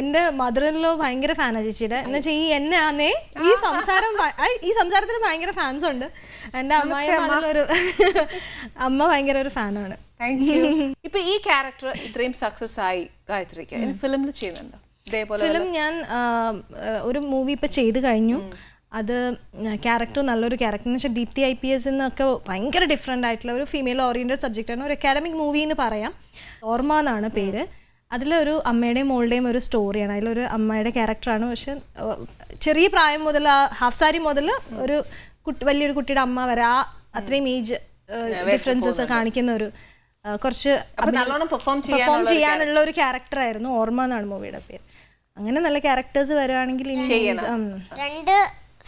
എന്റെ മദറിലോ ഭയങ്കര ഫാനാ ചേച്ചിയുടെ. എന്ന് വെച്ചാൽ ഈ എന്നെ ആന്നേ ഈ സംസാരം ഈ സംസാരത്തിന് ഭയങ്കര ഫാൻസ് ഉണ്ട്. എന്റെ അമ്മായി അതിലൊരു അമ്മ. ഭയങ്കര ഒരു ഫാനാണ് ഇപ്പൊ ഈ ക്യാരക്ടർ ഇത്രയും സക്സസ് ആയി ഗായത്രിക്ക്. ഫിലിമിൽ ചെയ്യുന്നുണ്ടോ? ഫിലിം ഞാൻ ഒരു മൂവി ഇപ്പൊ ചെയ്ത് കഴിഞ്ഞു. അത് ക്യാരക്ടർ നല്ലൊരു ക്യാരക്ടർ എന്ന് വെച്ചാൽ ദീപ്തി ഐ പി എസ് എന്നൊക്കെ ഭയങ്കര ഡിഫറെന്റ് ആയിട്ടുള്ള ഒരു ഫീമെയിൽ ഓറിയന്റഡ് സബ്ജക്റ്റാണ് ഒരു അക്കാഡമിക് മൂവി എന്ന് പറയാം. ഓർമ്മ എന്നാണ് പേര്. അതിലൊരു അമ്മയുടെയും മോളുടെയും ഒരു സ്റ്റോറിയാണ് അതിലൊരു അമ്മയുടെ ക്യാരക്ടറാണ് പക്ഷെ ചെറിയ പ്രായം മുതൽ ആ ഹാഫ് സാരി മുതൽ ഒരു കുട്ടി വലിയൊരു കുട്ടിയുടെ അമ്മ വരെ ആ അത്രയും ഏജ് ഡിഫറൻസസ് കാണിക്കുന്ന ഒരു കുറച്ച് നല്ലോണം പെർഫോം ചെയ്യാനുള്ള ഒരു ക്യാരക്ടർ ആയിരുന്നു. ഓർമ്മ എന്നാണ് മൂവിയുടെ പേര്. അങ്ങനെ നല്ല ക്യാരക്ടേഴ്സ് വരുവാണെങ്കിൽ ഇനി രണ്ട്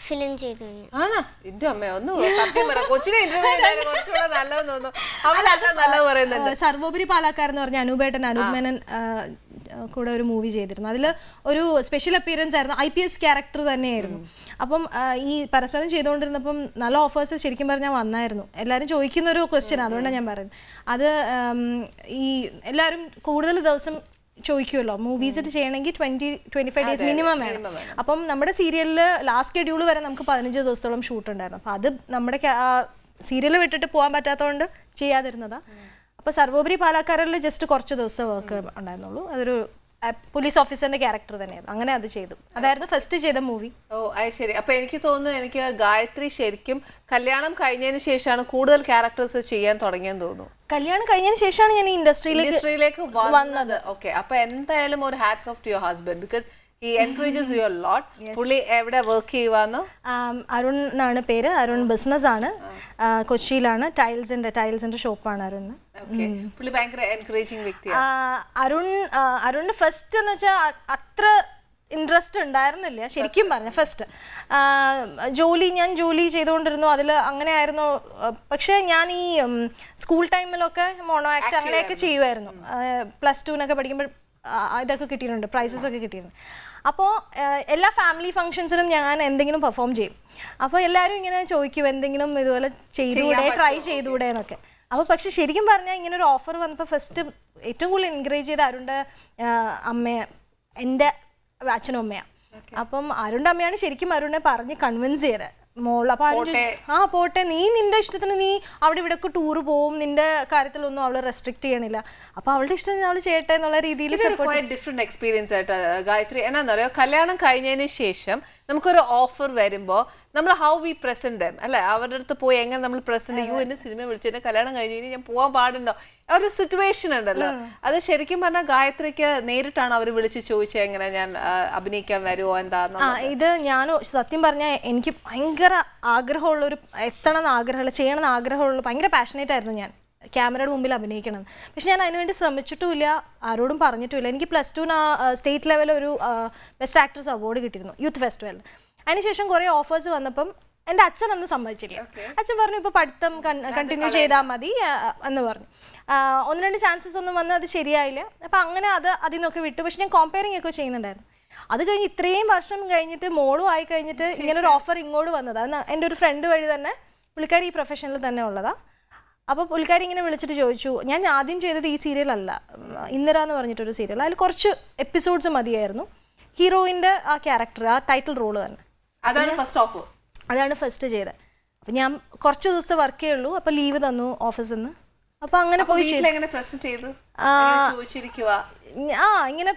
ഫിലിം ചെയ്തു ആണോ? എന്റെ അമ്മ ഒന്ന് സത്യം പറ. കൊച്ചിനെ ഇന്റർവ്യൂ കുറച്ചുകൂടെ നല്ലതെന്ന് തോന്നുന്നു. അവളല്ല നല്ലത് പറയുന്നുണ്ട്. സർവോപരി പാലാക്കാർ എന്ന് പറഞ്ഞ അനൂപേട്ടൻ അനൂപ് മേനൻ കൂടെ ഒരു മൂവി ചെയ്തിരുന്നു. അതിൽ ഒരു സ്പെഷ്യൽ അപ്പിയറൻസ് ആയിരുന്നു. ഐ പി എസ് ക്യാരക്ടർ തന്നെയായിരുന്നു. അപ്പം ഈ പരസ്പരം ചെയ്തുകൊണ്ടിരുന്നപ്പം നല്ല ഓഫേഴ്സ് ശരിക്കും പറഞ്ഞാൽ വന്നായിരുന്നു. എല്ലാവരും ചോദിക്കുന്ന ഒരു ക്വസ്റ്റ്യൻ അതുകൊണ്ടാണ് ഞാൻ പറയുന്നത്. അത് ഈ എല്ലാവരും കൂടുതൽ ദിവസം ചോദിക്കുമല്ലോ. മൂവീസ് ചെയ്യണമെങ്കിൽ twenty twenty five days minimum വേണം. അപ്പം നമ്മുടെ സീരിയലിൽ ലാസ്റ്റ് ഷെഡ്യൂൾ വരെ നമുക്ക് പതിനഞ്ച് ദിവസത്തോളം ഷൂട്ട് ഉണ്ടായിരുന്നു. അപ്പം അത് നമ്മുടെ സീരിയൽ വിട്ടിട്ട് പോകാൻ പറ്റാത്തതുകൊണ്ട് ചെയ്യാതിരുന്നതാണ് അപ്പോൾ സർവോപരി പാലക്കാരിൽ ജസ്റ്റ് കുറച്ച് ദിവസം വർക്ക് ഉണ്ടായിരുന്നുള്ളൂ. അതൊരു പോലീസ് ഓഫീസറിന്റെ ക്യാരക്ടർ തന്നെയായിരുന്നു. അങ്ങനെ അത് ചെയ്തു. അതായിരുന്നു ഫസ്റ്റ് ചെയ്ത മൂവി ഓ അത് ശരി. അപ്പൊ എനിക്ക് തോന്നുന്നു എനിക്ക് ഗായത്രി ശരിക്കും കല്യാണം കഴിഞ്ഞതിന് ശേഷമാണ് കൂടുതൽ ക്യാരക്ടേഴ്സ് ചെയ്യാൻ തുടങ്ങിയെന്ന് തോന്നുന്നു. കല്യാണം കഴിഞ്ഞതിന് ശേഷമാണ് ഞാൻ ഇൻഡസ്ട്രിയിലേക്ക് ഇൻഡസ്ട്രിയിലേക്ക് വന്നത്. ഓക്കെ അപ്പൊ എന്തായാലും ഒരു hats off to your husband because ഈ എൻകറേജസ് യുവർ ലോട്ട് പുള്ളി എവിടെ വർക്ക് ചെയ്യുവാന്നോ? അരുൺ എന്നാണ് പേര്. അരുൺ ബിസിനസ് ആണ്. കൊച്ചിയിലാണ്. ടൈൽസിന്റെ ടൈൽസിന്റെ ഷോപ്പാണ് അരുൺ. ഓക്കെ പുള്ളി ഭയങ്കര എൻകറേജിങ് വ്യക്തിയാണ് അരുൺ ആ, അരുണിന് ഫസ്റ്റ് എന്ന് വെച്ചാൽ അത്ര ഇൻട്രസ്റ്റ് ഉണ്ടായിരുന്നില്ല. ശരിക്കും പറഞ്ഞ ഫസ്റ്റ് ജോലി ഞാൻ ജോലി ചെയ്തുകൊണ്ടിരുന്നു. അതിൽ അങ്ങനെ ആയിരുന്നു. പക്ഷേ ഞാൻ ഈ സ്കൂൾ ടൈമിലൊക്കെ മോണോ ആക്ട് അങ്ങനെയൊക്കെ ചെയ്യുമായിരുന്നു പ്ലസ് ടുവിനൊക്കെ പഠിക്കുമ്പോൾ ഇതൊക്കെ കിട്ടിയിട്ടുണ്ട്. പ്രൈസസ് ഒക്കെ കിട്ടിയിട്ടുണ്ട്. അപ്പോൾ എല്ലാ ഫാമിലി ഫംഗ്ഷൻസിനും ഞാൻ എന്തെങ്കിലും പെർഫോം ചെയ്യും. അപ്പോൾ എല്ലാവരും ഇങ്ങനെ ചോദിക്കും എന്തെങ്കിലും ഇതുപോലെ ചെയ്തുകൂടെ ട്രൈ ചെയ്തുകൂടെ എന്നൊക്കെ. അപ്പോൾ പക്ഷെ ശരിക്കും പറഞ്ഞാൽ ഇങ്ങനെ ഒരു ഓഫർ വന്നപ്പോൾ ഫസ്റ്റ് ഏറ്റവും കൂടുതൽ എൻകറേജ് ചെയ്ത അരുണിന്റെ അമ്മയെ എന്റെ അച്ഛനും അമ്മയാണ് അപ്പം അരുണിന്റെ അമ്മയാണ് ശരിക്കും അരുണിനെ പറഞ്ഞ് കൺവിൻസ് ചെയ്തത്. മോൾ അപ്പൊ ചോദിച്ചു, ആ പോട്ടെ. നീ നിന്റെ ഇഷ്ടത്തിന് നീ അവിടെ ഇവിടെ ടൂർ പോവും. നിന്റെ കാര്യത്തിലൊന്നും അവൾ റെസ്ട്രിക്ട് ചെയ്യണില്ല. അപ്പൊ അവളുടെ ഇഷ്ടത്തിന് അവൾ ചെയ്യട്ടെ എന്നുള്ള രീതിയിൽ ഇതൊരു ഡിഫറെന്റ് എക്സ്പീരിയൻസ് ആയിട്ട് ഗായത്രി. എന്നാന്നറിയോ? കല്യാണം കഴിഞ്ഞതിന് ശേഷം നമുക്കൊരു ഓഫർ വരുമ്പോൾ നമ്മൾ ഹൗ വി പ്രസന്റ് അല്ലെ? അവരുടെ അടുത്ത് പോയി എങ്ങനെ നമ്മൾ പ്രസന്റ് യു എന്നെ സിനിമ വിളിച്ചു. എന്നെ കല്യാണം കഴിഞ്ഞു. കഴിഞ്ഞാൽ ഞാൻ പോകാൻ പാടുണ്ടോ? ആ ഒരു സിറ്റുവേഷൻ ഉണ്ടല്ലോ. അത് ശരിക്കും പറഞ്ഞാൽ ഗായത്രിക്ക് നേരിട്ടാണ് അവർ വിളിച്ച് ചോദിച്ചത് എങ്ങനെ ഞാൻ അഭിനയിക്കാൻ വരുമോ എന്താന്ന് ആ ഇത് ഞാൻ സത്യം പറഞ്ഞാൽ എനിക്ക് ഭയങ്കര ആഗ്രഹമുള്ള ഒരു എത്തണം എന്ന് ആഗ്രഹമുള്ള ചെയ്യണം എന്ന് ആഗ്രഹമുള്ള ഭയങ്കര പാഷനേറ്റ് ആയിരുന്നു ഞാൻ. ക്യാമറയുടെ മുമ്പിൽ അഭിനയിക്കണം പക്ഷെ ഞാൻ അതിനുവേണ്ടി ശ്രമിച്ചിട്ടുമില്ല ആരോടും പറഞ്ഞിട്ടുമില്ല. എനിക്ക് പ്ലസ് ടുവിന് സ്റ്റേറ്റ് ലെവൽ ഒരു ബെസ്റ്റ് ആക്ട്രസ് അവാർഡ് കിട്ടിയിരുന്നു യൂത്ത് ഫെസ്റ്റിവലിൽ അതിനുശേഷം കുറേ ഓഫേഴ്സ് വന്നപ്പം എന്റെ അച്ഛൻ അന്ന് സമ്മതിച്ചില്ല. അച്ഛൻ പറഞ്ഞു ഇപ്പോൾ പഠിത്തം കണ്ടിന്യൂ ചെയ്താൽ മതി എന്ന് പറഞ്ഞു. ഒന്ന് രണ്ട് ചാൻസസ് ഒന്നും വന്ന് അത് ശരിയായില്ല. അപ്പം അങ്ങനെ അത് അതിൽ നിന്നൊക്കെ വിട്ടു. പക്ഷെ ഞാൻ കോമ്പയറിംഗ് ഒക്കെ ചെയ്യുന്നുണ്ടായിരുന്നു. അത് കഴിഞ്ഞ് ഇത്രയും വർഷം കഴിഞ്ഞിട്ട് മോളും ആയി കഴിഞ്ഞിട്ട് ഇങ്ങനെ ഒരു ഓഫർ ഇങ്ങോട്ട് വന്നതാണ് എന്റെ ഒരു ഫ്രണ്ട് വഴി തന്നെ പുള്ളിക്കാരി ഈ പ്രൊഫഷനിൽ തന്നെ ഉള്ളതാ. അപ്പോൾ പുള്ളിക്കാരി ഇങ്ങനെ വിളിച്ചിട്ട് ചോദിച്ചു ഞാൻ ആദ്യം ചെയ്തത് ഈ സീരിയലല്ല. ഇന്ദിര എന്ന് പറഞ്ഞിട്ടൊരു സീരിയൽ. അതിൽ കുറച്ച് എപ്പിസോഡ്സ് മതിയായിരുന്നു. ഹീറോയിന്റെ ആ ക്യാരക്ടർ ആ ടൈറ്റിൽ റോൾ തന്നെ. അതാണ് ഫസ്റ്റ് ഓഫ് അതാണ് ഫസ്റ്റ് ചെയ്തത്. അപ്പം ഞാൻ കുറച്ച് ദിവസം വർക്ക് ചെയ്യുള്ളൂ അപ്പോൾ ലീവ് തന്നു ഓഫീസിൽ നിന്ന് അപ്പോൾ അങ്ങനെ പോയി ആ. ഇങ്ങനെ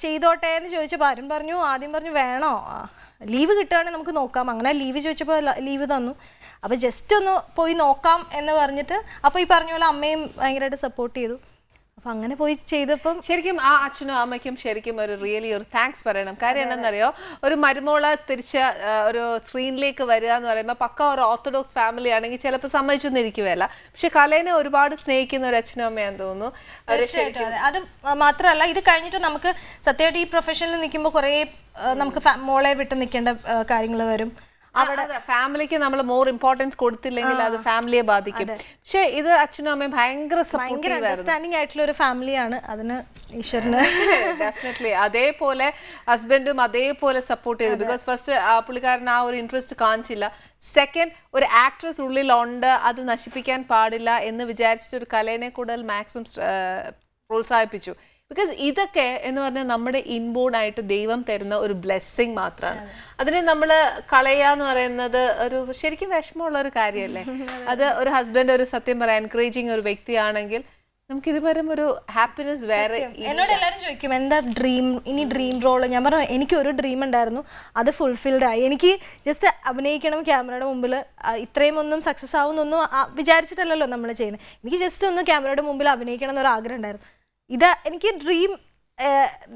ചെയ്തോട്ടെ എന്ന് ചോദിച്ചപ്പോൾ ആരും പറഞ്ഞു ആദ്യം പറഞ്ഞു വേണോ? ലീവ് കിട്ടുകയാണെങ്കിൽ നമുക്ക് നോക്കാം. അങ്ങനെ ലീവ് ചോദിച്ചപ്പോൾ ലീവ് തന്നു. അപ്പോൾ ജസ്റ്റ് ഒന്ന് പോയി നോക്കാം എന്ന് പറഞ്ഞിട്ട് അപ്പോൾ ഈ പറഞ്ഞ പോലെ അമ്മയും ഭയങ്കരമായിട്ട് സപ്പോർട്ട് ചെയ്തു. അപ്പോൾ അങ്ങനെ പോയി ചെയ്തപ്പം ശരിക്കും ആ അച്ഛനും അമ്മയ്ക്കും ശരിക്കും ഒരു റിയലി ഒരു താങ്ക്സ് പറയണം. കാര്യം എന്താണെന്നറിയോ? ഒരു മരുമോള തിരിച്ച് ഒരു സ്ക്രീനിലേക്ക് വരിക എന്ന് പറയുമ്പോൾ പക്ക ഒരു ഓർത്തഡോക്സ് ഫാമിലി ആണെങ്കിൽ ചിലപ്പോൾ സമ്മതിച്ചൊന്നിരിക്കുകയല്ല. പക്ഷെ കലേനെ ഒരുപാട് സ്നേഹിക്കുന്ന ഒരു അച്ഛനും അമ്മയാന്ന് തോന്നുന്നു. അതെ മാത്രമല്ല ഇത് കഴിഞ്ഞിട്ട് നമുക്ക് സത്യമായിട്ട് ഈ പ്രൊഫഷനിൽ നിൽക്കുമ്പോൾ കുറേ നമുക്ക് മോളെ വിട്ട് നിൽക്കേണ്ട കാര്യങ്ങൾ വരും. അവിടെ ഫാമിലിക്ക് നമ്മൾ മോർ ഇമ്പോർട്ടൻസ് കൊടുത്തില്ലെങ്കിൽ അത് ഫാമിലിയെ ബാധിക്കും. പക്ഷെ ഇത് അച്ഛനും അമ്മയും ഭയങ്കര ഭയങ്കര ആയിട്ടുള്ള ഒരു ഫാമിലിയാണ് അതിന് ഈശ്വരന്. ഡെഫിനറ്റ്ലി അതേപോലെ ഹസ്ബൻഡും അതേപോലെ സപ്പോർട്ട് ചെയ്തു. ബിക്കോസ് ഫസ്റ്റ് പുള്ളിക്കാരൻ ആ ഒരു ഇൻട്രസ്റ്റ് കാണിച്ചില്ല. സെക്കൻഡ് ഒരു ആക്ട്രസ് ഉള്ളിലുണ്ട്. അത് നശിപ്പിക്കാൻ പാടില്ല എന്ന് വിചാരിച്ചിട്ട് ഒരു കലേനെ കൂടുതൽ മാക്സിമം പ്രോത്സാഹിപ്പിച്ചു. ബിക്കോസ് ഇതൊക്കെ എന്ന് പറഞ്ഞാൽ നമ്മുടെ ഇൻബോൺ ആയിട്ട് ദൈവം തരുന്ന ഒരു ബ്ലെസ്സിങ് മാത്രമാണ് അതിനെ നമ്മൾ കളയുക എന്ന് പറയുന്നത് ഒരു ശരിക്കും വിഷമമുള്ള ഒരു കാര്യമല്ലേ? അത്. ഒരു ഹസ്ബൻഡ് ഒരു സത്യം പറയാൻ എൻകറേജിങ് ഒരു വ്യക്തിയാണെങ്കിൽ നമുക്ക് ഇതുവരെ ഒരു ഹാപ്പിനെസ് വേറെ. എന്നോട് എല്ലാവരും ചോദിക്കും എന്താ ഡ്രീം ഇനി ഡ്രീം റോൾ ഞാൻ പറഞ്ഞു എനിക്ക് ഒരു ഡ്രീം ഉണ്ടായിരുന്നു അത് ഫുൾഫിൽഡ് ആയി. എനിക്ക് ജസ്റ്റ് അഭിനയിക്കണം ക്യാമറയുടെ മുമ്പിൽ ഇത്രയും ഒന്നും സക്സസ് ആവുന്നൊന്നും ആ- വിചാരിച്ചിട്ടല്ലല്ലോ നമ്മൾ ചെയ്യുന്നത്. എനിക്ക് ജസ്റ്റ് ഒന്ന് ക്യാമറയുടെ മുമ്പിൽ അഭിനയിക്കണം എന്നൊരു ആഗ്രഹം ഉണ്ടായിരുന്നു. ഇത് എനിക്ക് ഡ്രീം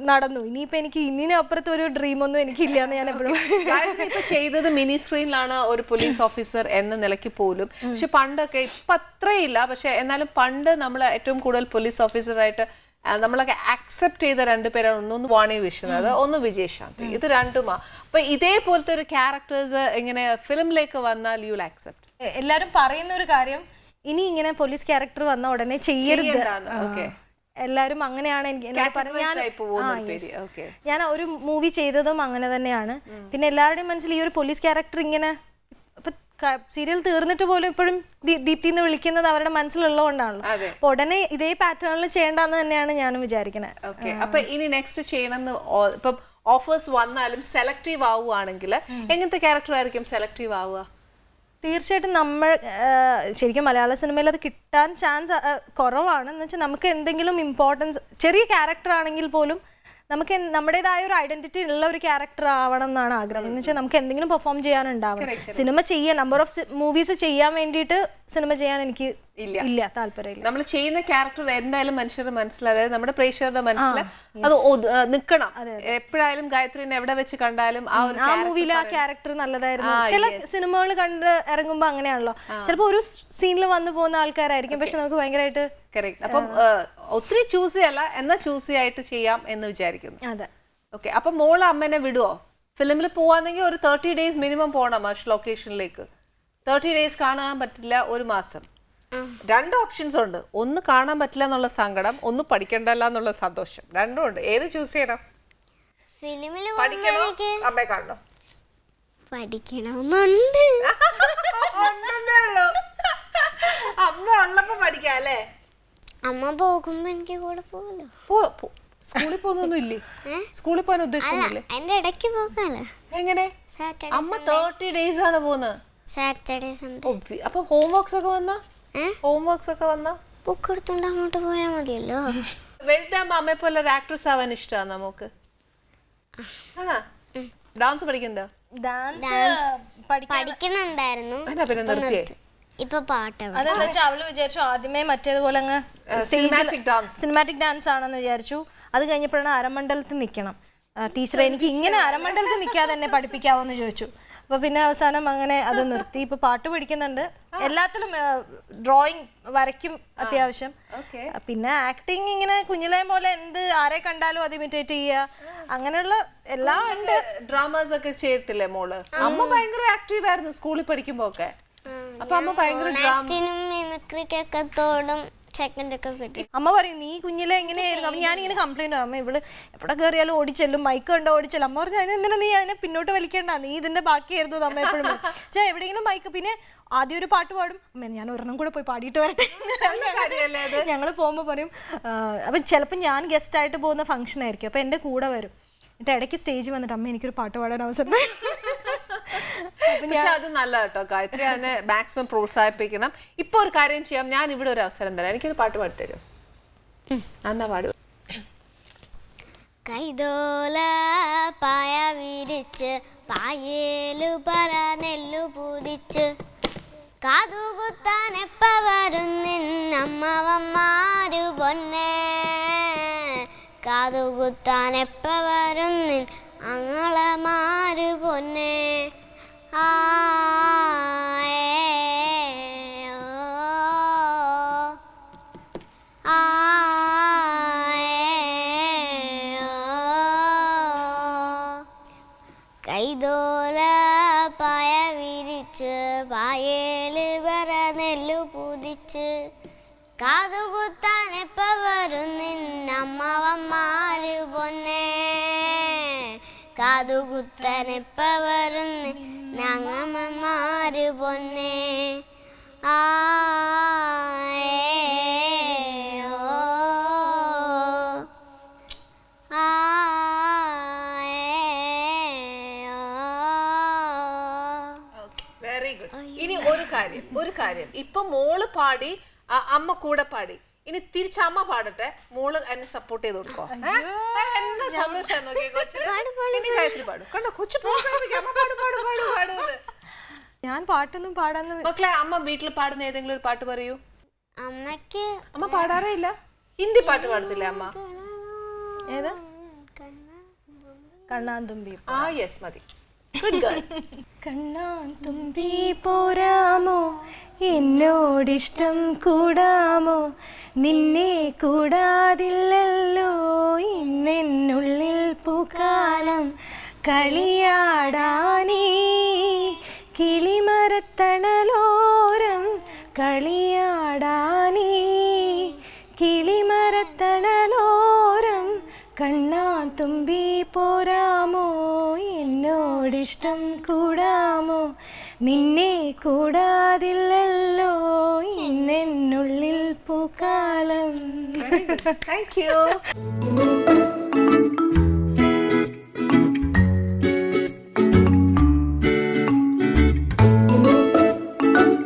നടന്നു. ഇനിയിപ്പോ എനിക്ക് ഇന്നിനപ്പുറത്ത് ഒരു ഡ്രീം ഒന്നും എനിക്കില്ല എന്ന് ഞാൻ എപ്പോഴും ഇപ്പൊ ചെയ്തത് മിനി സ്ക്രീനിലാണ് ഒരു പോലീസ് ഓഫീസർ എന്ന നിലയ്ക്ക് പോലും. പക്ഷെ പണ്ടൊക്കെ ഇപ്പൊ അത്രയില്ല. പക്ഷെ എന്നാലും പണ്ട് നമ്മൾ ഏറ്റവും കൂടുതൽ പോലീസ് ഓഫീസറായിട്ട് നമ്മളൊക്കെ ആക്സെപ്റ്റ് ചെയ്ത രണ്ടുപേരാണ് ഒന്നൊന്ന് വാണി വിശ്വനാഥ് ഒന്ന് വിജയ് ശാന്തി. ഇത് രണ്ടുമാ. അപ്പൊ ഇതേപോലത്തെ ഒരു ക്യാരക്ടേഴ്സ് ഇങ്ങനെ ഫിലിമിലേക്ക് വന്നാൽ യു ആക്സെപ്റ്റ് എല്ലാരും പറയുന്ന ഒരു കാര്യം ഇനി ഇങ്ങനെ പോലീസ് ക്യാരക്ടർ വന്ന ഉടനെ ചെയ്യരുത്. ചെയ്യണ്ടാന്ന്. എല്ലാവരും അങ്ങനെയാണ് എനിക്ക് ഞാൻ- ഒരു മൂവി ചെയ്തതും അങ്ങനെ തന്നെയാണ്. പിന്നെ എല്ലാവരുടെയും മനസ്സിൽ ഈ ഒരു പോലീസ് ക്യാരക്ടർ ഇങ്ങനെ ഇപ്പൊ സീരിയൽ തീർന്നിട്ട് പോലും ഇപ്പോഴും ദീപ്തി എന്ന് വിളിക്കുന്നത് അവരുടെ മനസ്സിലുള്ളതുകൊണ്ടാണല്ലോ. അപ്പൊ ഉടനെ ഇതേ പാറ്റേണിൽ ചെയ്യേണ്ടെന്ന് തന്നെയാണ് ഞാനും വിചാരിക്കുന്നത് ഓക്കെ അപ്പൊ ഇനി നെക്സ്റ്റ് ചെയ്യണം ഓഫേഴ്സ് വന്നാലും സെലക്റ്റീവ് ആവുകയാണെങ്കിൽ എങ്ങനത്തെ ക്യാരക്ടർ ആയിരിക്കും സെലക്റ്റീവ് ആവുക? തീർച്ചയായിട്ടും നമ്മൾ ശരിക്കും മലയാള സിനിമയിൽ അത് കിട്ടാൻ ചാൻസ് കുറവാണ്. എന്ന് വെച്ചാൽ നമുക്ക് എന്തെങ്കിലും ഇമ്പോർട്ടൻസ് ചെറിയ ക്യാരക്ടർ ആണെങ്കിൽ പോലും നമുക്ക് നമ്മുടേതായ ഒരു ഐഡന്റിറ്റി ഉള്ള ഒരു ക്യാരക്ടർ ആവണം എന്നാണ് ആഗ്രഹം. എന്ന് വെച്ചാൽ നമുക്ക് എന്തെങ്കിലും പെർഫോം ചെയ്യാനുണ്ടാവണം. സിനിമ ചെയ്യാൻ നമ്പർ ഓഫ് മൂവീസ് ചെയ്യാൻ വേണ്ടിയിട്ട് സിനിമ ചെയ്യാൻ എനിക്ക് ഇല്ല. ഇല്ല താല്പര്യമില്ല. നമ്മൾ ചെയ്യുന്ന ക്യാരക്ടർ എന്തായാലും മനുഷ്യരുടെ മനസ്സിൽ അതായത് നമ്മുടെ പ്രേക്ഷകരുടെ മനസ്സിൽ അത് നിക്കണം. എപ്പോഴായാലും ഗായത്രിനെ എവിടെ വെച്ച് കണ്ടാലും ആ ഒരു ആ മൂവിയിൽ ആ ക്യാരക്ടർ നല്ലതായിരുന്നു. ചില സിനിമകൾ കണ്ട് ഇറങ്ങുമ്പോൾ അങ്ങനെയാണല്ലോ. ചിലപ്പോൾ ഒരു സീനിൽ വന്നു പോകുന്ന ആൾക്കാരായിരിക്കും. പക്ഷെ നമുക്ക് ഭയങ്കരമായിട്ട് കറക്റ്റ് അപ്പം ഒത്തിരി ചൂസി അല്ല എന്നാ ചൂസി ആയിട്ട് ചെയ്യാം എന്ന് വിചാരിക്കുന്നു. അതെ. ഓക്കെ അപ്പൊ മോൾ അമ്മനെ വിടുവോ? ഫിലിമിൽ പോവാണെങ്കിൽ ഒരു തേർട്ടി ഡേയ്സ് മിനിമം പോകണം ലൊക്കേഷനിലേക്ക് തേർട്ടി ഡേയ്സ് കാണാൻ പറ്റില്ല ഒരു മാസം. രണ്ട് ഓപ്ഷൻസ് ഉണ്ട്. ഒന്ന് കാണാൻ പറ്റില്ല എന്നുള്ള സങ്കടം ഒന്ന് പഠിക്കണ്ടല്ല എന്നുള്ള സന്തോഷം. രണ്ടും ഉണ്ട്. ഏത് ചൂസ് ചെയ്യണം? പഠിക്കണോ? അമ്മയെ കാണണോ? പഠിക്കണമെന്നുണ്ട്. അമ്മ ഉള്ളപ്പോ പഠിക്കാം അല്ലേ? അമ്മ പോകുമ്പോ എനിക്ക് കൂടെ പോകുമല്ലോ സ്കൂളിൽ പോകുന്നൊന്നും ഇല്ലേ സ്കൂളിൽ പോകാൻ ഉദ്ദേശിക്കുന്നില്ലേ അതിന്റെ ഇടയ്ക്ക് പോകാലോ. എങ്ങനെ? അമ്മ തേർട്ടി ഡേയ്സ് ആണ് പോകുന്നത്. സാറ്റർഡേ സൺഡേ അപ്പൊ ഹോംവർക്സ് ഒക്കെ വന്നാ? ഹോംവർക്സ് ഒക്കെ വന്നാ? ബുക്ക് എടുത്തോണ്ട് അങ്ങോട്ട് പോയാൽ മതിയല്ലോ. വലുതാകുമ്പോ അമ്മയെ പോലെ ഒരു ആക്ട്രസ് ആവാൻ ഇഷ്ടമാണ് നമുക്ക് ആണാ? ഡാൻസ് പഠിക്കണ്ടോ? ഡാൻസ് പഠിക്കാൻ പഠിക്കണുണ്ടായിരുന്നു. പിന്നെ നിർത്തിയേ. ഇപ്പൊ പാട്ട് അതെന്താ വെച്ചാൽ അവൾ വിചാരിച്ചു ആദ്യമേ മറ്റേതുപോലെ അങ്ങ് സിനിമാറ്റിക് ഡാൻസ് സിനിമാറ്റിക് ഡാൻസ് ആണെന്ന് വിചാരിച്ചു. അത് കഴിഞ്ഞപ്പോഴാണ് അരമണ്ഡലത്തിൽ നിൽക്കണം ടീച്ചർ എനിക്ക് ഇങ്ങനെ അരമണ്ഡലത്തിൽ നിൽക്കാതെ തന്നെ പഠിപ്പിക്കാവോ എന്ന് ചോദിച്ചു. അപ്പൊ പിന്നെ അവസാനം അങ്ങനെ അത് നിർത്തി. ഇപ്പൊ പാട്ട് പഠിക്കുന്നുണ്ട്. എല്ലാത്തിലും ഡ്രോയിങ് വരയ്ക്കും അത്യാവശ്യം. ഓക്കെ. പിന്നെ ആക്ടിങ് ഇങ്ങനെ കുഞ്ഞിലേ പോലെ എന്ത് ആരെ കണ്ടാലും അത് ഇമിറ്റേറ്റ് ചെയ്യുക. അങ്ങനെയുള്ള എല്ലാ ഉണ്ട്. ഡ്രാമാസ് ഒക്കെ ചെയ്യത്തില്ലേ മോൾ? അമ്മ ഭയങ്കര ആക്റ്റീവ് ആയിരുന്നു സ്കൂളിൽ പഠിക്കുമ്പോ ഒക്കെ അപ്പൊ അമ്മ ഭയങ്കര മിമിക്രിക്കൊക്കെ തോടും കിട്ടി. അമ്മ പറയും നീ കുഞ്ഞിലെ എങ്ങനെയായിരുന്നു? അപ്പൊ ഞാനിങ്ങനെ കംപ്ലൈന്റ് അമ്മ ഇവൾ എവിടെ കയറിയാലും ഓടിച്ചെല്ലും മൈക്ക് കണ്ടോ ഓടിച്ചെല്ലും? അമ്മ പറഞ്ഞു എന്തിനാ നീ അതിനെ പിന്നോട്ട് വലിക്കേണ്ട? നീ ഇതിന്റെ ബാക്കിയായിരുന്നു അമ്മ എപ്പോഴും ചേ എവിടെയെങ്കിലും മൈക്ക് പിന്നെ ആദ്യം ഒരു പാട്ട് പാടും. ഞാൻ ഒരെണ്ണം കൂടെ പോയി പാടിയിട്ട് വരട്ടെ. ഞങ്ങൾ പോകുമ്പോൾ പറയും അപ്പം ചിലപ്പോൾ ഞാൻ ഗസ്റ്റ് ആയിട്ട് പോകുന്ന ഫംഗ്ഷൻ ആയിരിക്കും. അപ്പം എന്റെ കൂടെ വരും. എന്നിട്ട് ഇടയ്ക്ക് സ്റ്റേജിൽ വന്നിട്ട് അമ്മ എനിക്കൊരു പാട്ട് പാടാൻ അവസരം തരൂ." പക്ഷെ അത് നല്ല കേട്ടോ ഗായത്രി അതിനെ മാക്സിമം പ്രോത്സാഹിപ്പിക്കണം. ഇപ്പൊ ഒരു കാര്യം ചെയ്യാം ഞാൻ ഇവിടെ ഒരു അവസരം തരാം. എനിക്കൊരു പാട്ട് പാടിത്തരും എന്നാ പാടും. കൈതോല പായ വിരിച്ച് പായേലു പറ നെല്ലു പൂതിച്ച്. കാതുകുത്താൻ എപ്പ വരും നിന്നമ്മവന്മാരു പൊന്നെ കാതുകുത്താൻ എപ്പ വരും നിൻ അങ്ങളമാരു പൊന്നെ ആ. കൈതോല പായ വിരിച്ച് വര നെല്ലു പൂതിച്ച് കാതുകുത്താൻ എപ്പ വരും നിന്നമ്മവന്മാര് പൊന്നെ? കാതുകുത്താൻ എപ്പ വരും ഞങ്ങമ്മമാര് പൊന്നെ? ആ കാര്യം ഒരു കാര്യം. ഇപ്പൊ മോൾ പാടി അമ്മ കൂടെ പാടി. ഇനി തിരിച്ച് അമ്മ പാടട്ടെ മോൾ എന്നെ സപ്പോർട്ട് ചെയ്ത് കൊടുക്കോ എന്താ സന്തോഷം നോക്കിയേ കൊച്ചിന്. ഇനി ഗായത്രി പാടും. കണ്ടോ കൊച്ചു പ്രോത്സാഹിപ്പിക്കും പാട് പാട് പാട് ഞാൻ പാട്ടൊന്നും പാടാന്ന് മക്കളെ അമ്മ വീട്ടിൽ പാടുന്ന ഏതെങ്കിലും ഒരു പാട്ട് പറയൂ. അമ്മയ്ക്ക് അമ്മ പാടാറേ ഇല്ല. ഹിന്ദി പാട്ട് പാടത്തില്ലേ അമ്മ? ഏതാ? കണ്ണാന്തുമ്പി ആ യെസ് മതി. ഗുഡ് ഗേൾ കണ്ണാന്തുമ്പി പോരാമോ? എന്നോടിഷ്ടം കൂടാമോ? നിന്നെ കൂടാതില്ലല്ലോ. ഇന്നെന്നുള്ളിൽ പൂക്കാലം കളിയാടാനേ. കിളിമരത്തണലോരം കളിയാടാനേ തുമ്പി പോരാമോ? എന്നോടിഷ്ടം കൂടാമോ? നിന്നെ കൂടാതില്ലല്ലോ. ഇന്നെന്നുള്ളിൽ പൂക്കാലം. Thank you